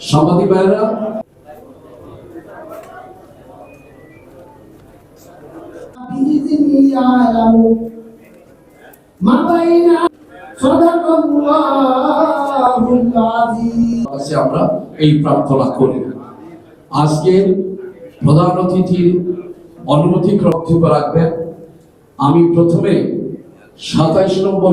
সাংবাদিক ভাইয়েরা আমরা এই প্রার্থনা করি। আজকের প্রধান অতিথির অনুমতি বক্তব্য রাখবেন। আমি প্রথমে সাতাইশ নম্বর